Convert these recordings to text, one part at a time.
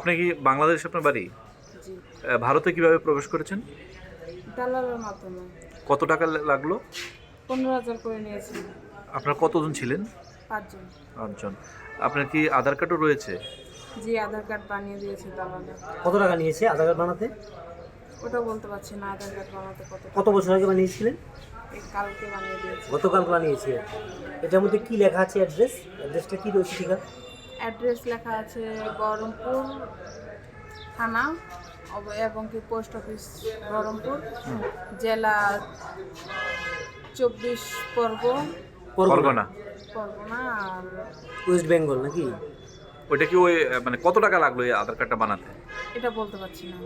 আপনি কি বাংলাদেশ আপনার বাড়ি? ভারতে কীভাবে প্রবেশ করেছেন? দালালের মাধ্যমে। কত টাকা লাগল? পনেরো হাজার করে নিয়েছি। আপনার কতজন ছিলেন? পাঁচজন। পাঁচজন। আপনার কি আধার কার্ডও রয়েছে? জি আধার কার্ড বানিয়ে দিয়েছে দালালে। কত টাকা নিয়েছে আধার কার্ড বানাতে? ওটা বলতে পারছি না আধার কার্ড বানাতে কত কত বছর আগে বানিয়েছিলেন? এই কালকে বানিয়ে দিয়েছে। গতকাল বানিয়েছিলেন। এটার মধ্যে কি লেখা আছে অ্যাড্রেস? অ্যাড্রেসটা কি রয়েছে ঠিক আছে অ্যাড্রেস লেখা আছে বহরমপুর থানা অব- এবং কি পোস্ট অফিস বহরমপুর জেলা চব্বিশ পর্ব পরগনা। পরগনা আর ওয়েস্ট বেঙ্গল নাকি? ওইটা কি ওই মানে কত টাকা লাগল এই আধার কার্ডটা বানাতে? এটা বলতে পারছি না।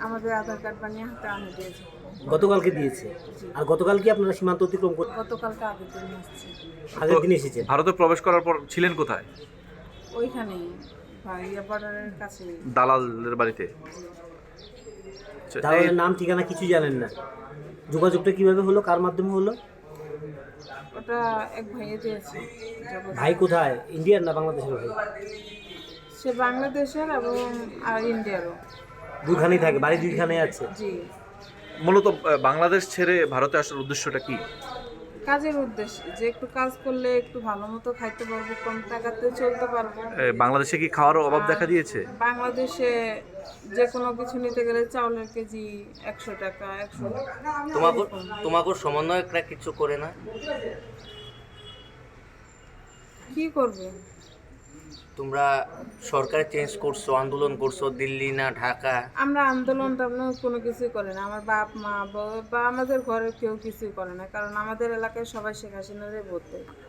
আমাদের আধার কার্ড বানিয়ে হাতে আনে দিয়েছে। গতকালকে দিয়েছে? আর গতকাল কি আপনারা সীমান্ত অতিক্রম করতে গতকালকে আগের দিন আসছে। আগের দিন এসেছেন? ভারতে প্রবেশ করার পর ছিলেন কোথায়? ওইখানেই বর্ডারের কাছে। দালালের বাড়িতে। দালালের নাম ঠিকানা কিছু জানেন না। যোগাযোগটা কীভাবে হলো? কার মাধ্যমে হলো? ওটা এক ভাইয়ে দিয়েছে ভাই কোথায়? ইন্ডিয়ান না বাংলাদেশের ভাই? সে বাংলাদেশের এবং আর ইন্ডিয়ারও। দুইখানেই থাকে বাড়ি দুইখানে আছে। জি। মূলত বাংলাদেশ ছেড়ে ভারতে আসার উদ্দেশ্যটা কি? কাজের উদ্দেশ্যে যে একটু কাজ করলে একটু ভালো মতো খাইতে পারব কম টাকাতে চলতে পারব। বাংলাদেশে কি খাওয়ার অভাব দেখা দিয়েছে? বাংলাদেশে যে কোনো কিছু নিতে গেলে চাউলের কেজি একশো টাকা একশো তোমাকে তোমাকে সমন্বয়করা কিছু করে না? কি করবে? তোমরা সরকার চেঞ্জ করছ, আন্দোলন করছ, দিল্লি না ঢাকা? আমরা আন্দোলন তেমন কোনো কিছুই করে না। আমার বাপ, মা বা আমাদের ঘরের কেউ কিছুই করে না, কারণ আমাদের এলাকায় সবাই শেখ হাসিনারে ভোট। দেয়